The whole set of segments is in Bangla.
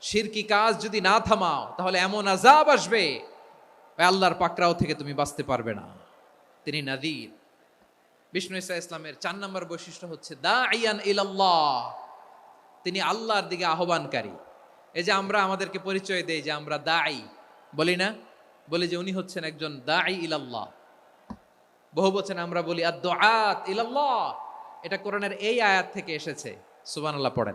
শিরকি কাজ যদি না থামাও, তাহলে এমন আজাব আসবে আল্লাহর পাকড়াও থেকে তুমি বাঁচতে পারবে না। তিনি নাদির বিষ্ণু ইসা ইসলামের চার নম্বর বৈশিষ্ট্য হচ্ছে দা আইয়ান ইলাল্লাহ। তিনি আল্লাহর দিকে আহ্বানকারী। এই যে আমরা আমাদেরকে পরিচয় দেই যে আমরা দাই বলি না? বলি যে উনি হচ্ছেন একজন দাই ইলাল্লাহ। বহু বচন আমরা বলি আদ ইলাল্লাহ। এটা কোরআনের এই আয়াত থেকে এসেছে। সুবহানাল্লাহ পড়েন।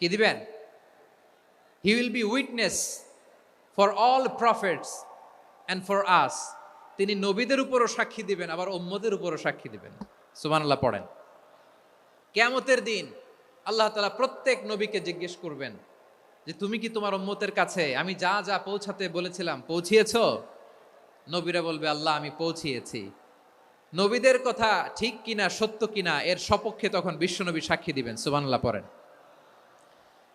কি দিবেন? He will be witness for all prophets and for us তিনি নবীদের উপরও সাক্ষী দিবেন, আবার উম্মদের উপরও সাক্ষী দিবেন। সুবহানাল্লাহ পড়েন। কেয়ামতের দিন আল্লাহ তাআলা প্রত্যেক নবীকে জিজ্ঞেস করবেন যে, তুমি কি তোমার উম্মতের কাছে? আমি যা যা পৌঁছাতে বলেছিলাম, পৌঁছিয়েছ? নবীরা বলবে, আল্লাহ, আমি পৌঁছিয়েছি। নবীদের কথা ঠিক কিনা, সত্য কিনা, এর সপক্ষে তখন বিশ্বনবী সাক্ষী দিবেন। সুবহানাল্লাহ পড়েন।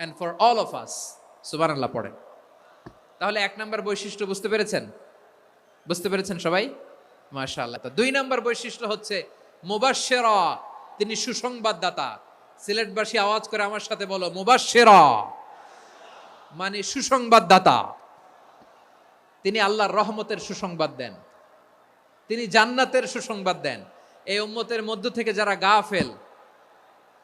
and for all of us সুবান আল্লাহ পড়েন। তাহলে এক নম্বর বৈশিষ্ট্য বুঝতে পেরেছেন? বুঝতে পেরেছেন সবাই? মাশাআল্লাহ। তো দুই নম্বর বৈশিষ্ট্য হচ্ছে, মুবাশশিরা, তিনি সুসংবাদদাতা। সিলেটবাসী আওয়াজ করে আমার সাথে বলো, মুবাশশিরা মানে সুসংবাদদাতা। তিনি আল্লাহর রহমতের সুসংবাদ দেন। তিনি জান্নাতের সুসংবাদ দেন। এই উম্মতের মধ্য থেকে যারা গাফেল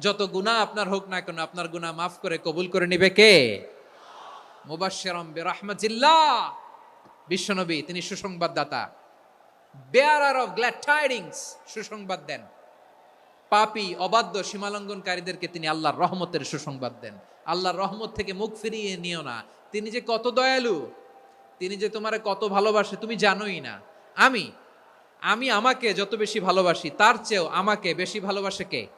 যত গুনাহ আপনার হোক না কেন, আপনার গুনাহ মাফ করে কবুল করে নিবে কে? মুবাশশিরাম বিরহমাতিল্লাহ। বিশ্বনবী, তিনি সুসংবাদদাতা। বেয়ারার অফ গ্ল্যাড টাইডিংস সুসংবাদ দেন। পাপী, অবাধ্য, সীমালঙ্ঘনকারীদেরকে তিনি আল্লাহর রহমতের সুসংবাদ দেন। আল্লাহর রহমত থেকে মুখ ফিরিয়ে নিও না। তিনি যে কত দয়ালু, তিনি যে তোমারে কত ভালোবাসে, তুমি জানোই না। আমি আমি আমাকে যত বেশি ভালোবাসি, তার চেয়েও আমাকে বেশি ভালোবাসে কে?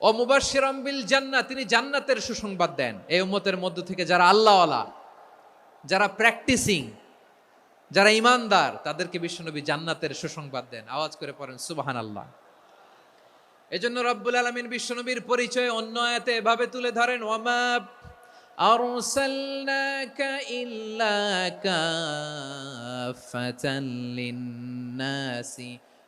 ও মুবাশশিরাম বিল জান্নাত তিনি জান্নাতের সুসংবাদ দেন এই উম্মতের মধ্য থেকে যারা আল্লাহওয়ালা যারা প্র্যাকটিসিং যারা ইমানদার তাদেরকে বিশ্বনবী জান্নাতের সুসংবাদ দেন আওয়াজ করে পড়েন সুবাহান আল্লাহ এজন্য রব্বুল আলমিন বিশ্বনবীর পরিচয় অন্য আয়াতে এভাবে তুলে ধরেন ওয়ামা أرسلناك إلا كافة للناس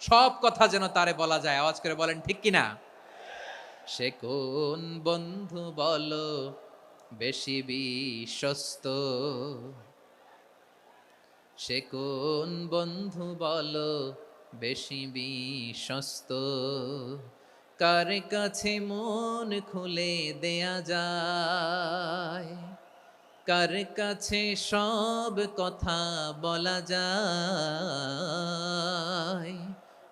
সব কথা যেন তারে বলা যায়। আওয়াজ করে বলেন, ঠিক কিনা? সে কোন বন্ধু বলো, বেশি বিশ্বস্ত? সে কোন বন্ধু বলো, বেশি বিশ্বস্ত? কার কাছে মন খুলে দেয়া যায়? কার কাছে সব কথা বলা যায়?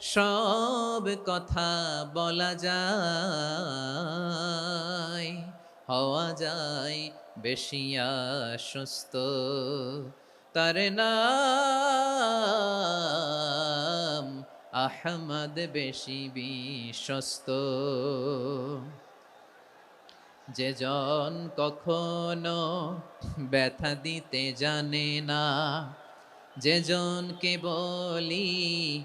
সব কথা বলা যায়, হওয়া যায় বেশি আশ্বস্ত। তার নাম আহমদ বেশি বিশ্বস্ত। যে জন কখনো ব্যথা দিতে জানে না, যে জনকে বলি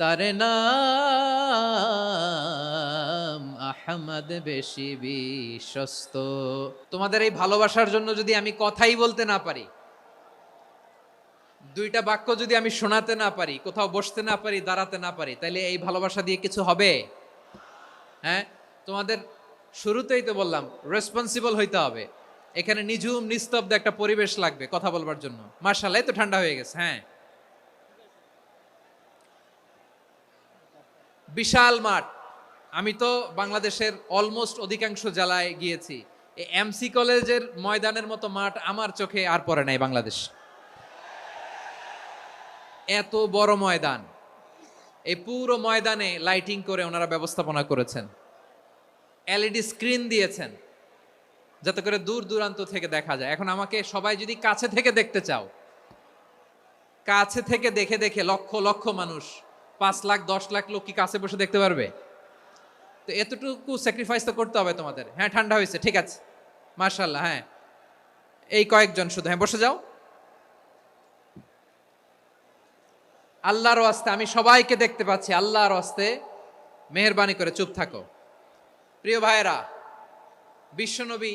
তার নাম আহমদ বেশি বিশ্বস্ত। তোমাদের এই ভালোবাসার জন্য যদি আমি কথাই বলতে না পারি, দুইটা বাক্য যদি আমি শোনাতে না পারি, কোথাও বসতে না পারি, দাঁড়াতে না পারি তাহলে এই ভালোবাসা দিয়ে কিছু হবে? হ্যাঁ? তোমাদের শুরুতেই তো বললাম রেসপন্সিবল হইতে হবে। এখানে নিঝুম, নিস্তব্ধ একটা পরিবেশ লাগবে কথা বলবার জন্য। মার্শাল্লাহ তো ঠান্ডা হয়ে গেছে হ্যাঁ। বিশাল মাঠ। আমি তো বাংলাদেশের অলমোস্ট অধিকাংশ জেলায় গিয়েছি। এমসি কলেজের ময়দানের মতো মাঠ আমার চোখে আর পড়ে নাই বাংলাদেশ। এত বড় ময়দান। এই পুরো ময়দানে লাইটিং করে ওনারা ব্যবস্থাপনা করেছেন। এলইডি স্ক্রিন দিয়েছেন। যাতে করে দূর দূরান্ত থেকে দেখা যায়। এখন আমাকে সবাই যদি কাছে থেকে দেখতে চাও, কাছে থেকে দেখে দেখে লক্ষ লক্ষ মানুষ পাঁচ লাখ, দশ লাখ লোক কি কাছে বসে দেখতে পারবে? তো এতটুকু স্যাক্রিফাইস তো করতে হবে তোমাদের। হ্যাঁ ঠান্ডা হয়েছে, ঠিক আছে। মার্শাল্লাহ হ্যাঁ। এই কয়েকজন শুধু হ্যাঁ বসে যাও। আল্লাহর আস্তে আমি সবাইকে দেখতে পাচ্ছি, আল্লাহর আস্তে মেহরবানি করে চুপ থাকো। প্রিয় ভাইয়েরা, বিশ্বনবী,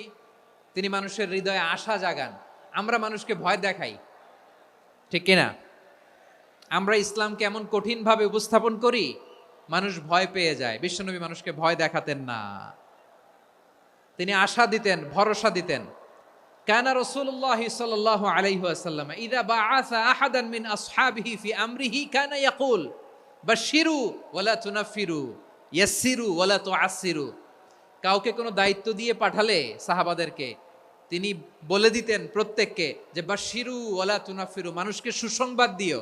তিনি মানুষের হৃদয়ে আশা জাগান। আমরা মানুষকে ভয় দেখাই, ঠিক কিনা? আমরা ইসলামকে এমন কঠিনভাবে উপস্থাপন করি, মানুষ ভয় পেয়ে যায়। বিশ্বনবী মানুষকে ভয় দেখাতেন না। তিনি আশা দিতেন, ভরসা দিতেন। কানা রসুল্লাহ সাল্লাহ আলাইহাসাল্লাম ইদা বা আসা আহাদান মিন আসহাবিহি ফি আমরিহি কানা ইয়াকুল ওয়ালা তুনাফিরু ইয়াসসিরু ওয়ালা কাউকে কোনো দায়িত্ব দিয়ে পাঠালে সাহাবাদেরকে, তিনি বলে দিতেন প্রত্যেককে যে বাশিরু ওয়ালা তুনাফিরু মানুষকে সুসংবাদ দিও।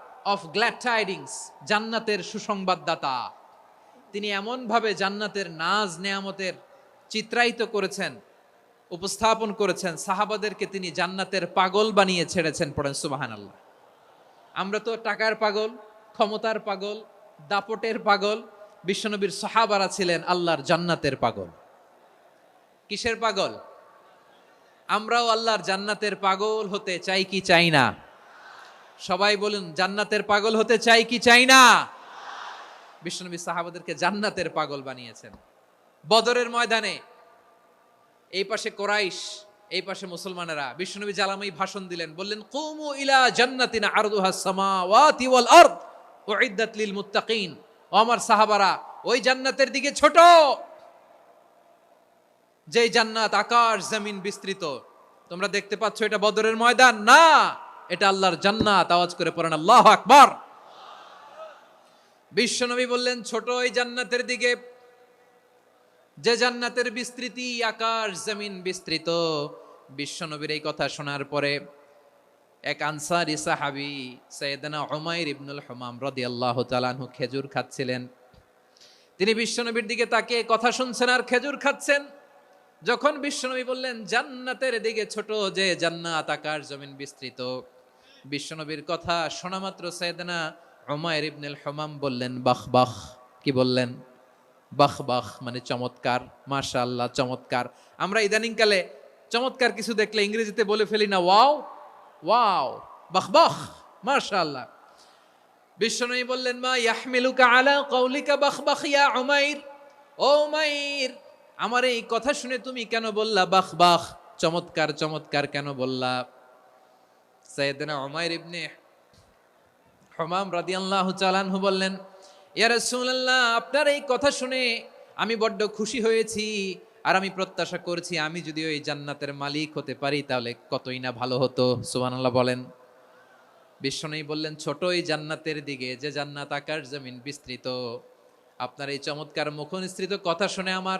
of glad tidings জান্নাতের সুসংবাদদাতা। তিনি এমনভাবে জান্নাতের নাজ নেয়ামতের চিত্রায়িত করেছেন, উপস্থাপন করেছেন, সাহাবাদেরকে তিনি জান্নাতের পাগল বানিয়ে ছেড়েছেন পড়েন সুবাহান আল্লাহ আমরা তো টাকার পাগল, ক্ষমতার পাগল, দাপটের পাগল, বিশ্বনবীর সাহাবারা ছিলেন আল্লাহর জান্নাতের পাগল। কিসের পাগল? আমরাও আল্লাহর জান্নাতের পাগল হতে চাই কি চাই না? সবাই বলুন, জান্নাতের পাগল হতে চাই কি চাই না? বিশ্বনবী সাহাবাদেরকে জান্নাতের পাগল বানিয়েছেন। বদরের ময়দানে, এই পাশে কোরাইশ, এই পাশে মুসলমানেরা, বিশ্বনবী জালামাই ভাষণ দিলেন, বললেন, কুমু ইলা জান্নাতিনা আরদুহা সামাওয়াতি ওয়াল আরদ, উইদ্দাত লিল মুত্তাকিন। আমার সাহাবারা, ওই জান্নাতের দিকে ছোট। যেই জান্নাত আকাশ, জমিন বিস্তৃত, তোমরা দেখতে পাচ্ছ এটা বদরের ময়দান না। এটা আল্লাহর জান্নাত। আওয়াজ করে পড়েন, আল্লাহ আকবার। বিশ্বনবী বললেন, ছোট ওই জান্নাতের দিকে, যে জান্নাতের বিস্তৃতি আকাশ জমিন বিস্তৃত। বিশ্বনবীর এই কথা শোনার পরে এক আনসারি সাহাবি সৈয়দনা উমাইর ইবনুল হমাম রাদিয়াল্লাহু তাআলাহু খেজুর খাচ্ছিলেন। তিনি বিশ্বনবীর দিকে তাকে কথা শুনছেন আর খেজুর খাচ্ছেন। যখন বিশ্বনবী বললেন, জান্নাতের দিকে ছোট যে জান্নাত আকার জমিন বিস্তৃত। বিশ্বনবীর কথা শোনা মাত্র সৈয়দনা উমাইর ইবনুল হমাম বললেন, বাহ বাহ। কি বললেন? বাহ বাহ মানে চমৎকার, মাশাআল্লাহ, চমৎকার। আমরা ইদানিংকালে চমৎকার কিছু দেখলে ইংরেজিতে বলে ফেলি না, ওয়াও ওয়াও, বাহ বাহ, মাশাআল্লাহ। বিশ্বনবী বললেন, মা ইয়াহমিলুকা আলা কওলিকা বাহ বাহ, ইয়া উমাইর? ও উমাইর, আমার এই কথা শুনে তুমি কেন বললা বাহ বাহ? চমৎকার চমৎকার কেন বললা? সাইয়েদনা উমাইর ইবনে হমাম রাদিয়াল্লাহু চালানহু বললেন, ইয়া রাসূলুল্লাহ, আপনার এই কথা শুনে আমি বড্ড খুশি হয়েছি আর আমি প্রত্যাশা করছি আমি যদি ওই জান্নাতের মালিক হতে পারি তাহলে কতই না ভালো হতো। সুবহানাল্লাহ বলেন। বিশ্বনবী বললেন ছোট এই জান্নাতের দিকে, যে জান্নাত আকাশ জমিন বিস্তৃত। আপনার এই চমৎকার মুখনিসৃত কথা শুনে আমার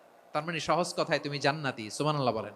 তার মানে সহজ কথায় তুমি জান্নাতি সুবহানাল্লাহ বলেন।